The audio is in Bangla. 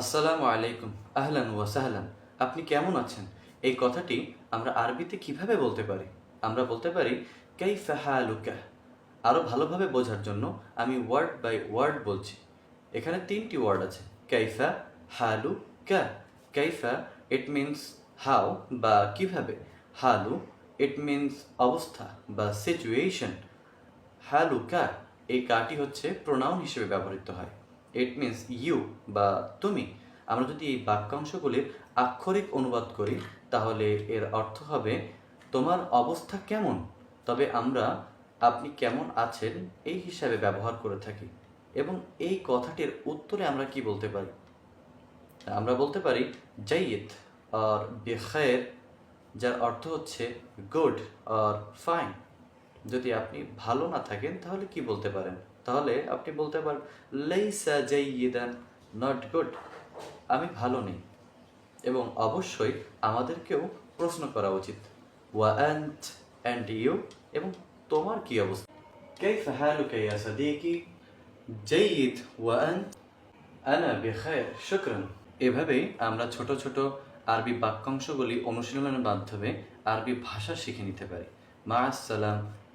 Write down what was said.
আসসালামু আলাইকুম, আহলান ওয়া সাহলান। আপনি কেমন আছেন? এই কথাটি আমরা আরবিতে কীভাবে বলতে পারি? আমরা বলতে পারি, কাইফা হালুকা? আরও ভালোভাবে বোঝার জন্য আমি ওয়ার্ড বাই ওয়ার্ড বলছি। এখানে তিনটি ওয়ার্ড আছে, কাইফা হালু কা কাইফা ইট মিনস হাউ বা কীভাবে। হালু ইট মিনস অবস্থা বা সিচুয়েশন হ্যালুকা এই কাটি হচ্ছে প্রোনাউন হিসেবে ব্যবহৃত হয়। ইট মিনস ইউ বা তুমি। আমরা যদি এই বাক্যাংশগুলির আক্ষরিক অনুবাদ করি, তাহলে এর অর্থ হবে, তোমার অবস্থা কেমন? তবে আমরা আপনি কেমন আছেন? এই হিসাবে ব্যবহার করে থাকি। এবং এই কথাটির উত্তরে আমরা কি বলতে পারি? আমরা বলতে পারি, জাইয়েদ আর বেখায়ের যার অর্থ হচ্ছে, গুড আর ফাইন যদি আপনি ভালো না থাকেন তাহলে কি বলতে পারেন তাহলে আপনি বলতে পারেন লেইসা জাইয়েদান নট গুড আমি ভালো নেই এবং অবশ্যই আমাদেরকেও প্রশ্ন করা উচিত ওয়া অ্যান্ড অ্যান্ড ইউ এবং তোমার কি অবস্থা كيف حالك يا صديقي جيد وأنت আনা বেখায়ের শুক্রান এভাবেই আমরা ছোট ছোট আরবি বাক্যাংশগুলি অনুশীলনের মাধ্যমে আরবি ভাষা শিখে নিতে পারি মা আসসালাম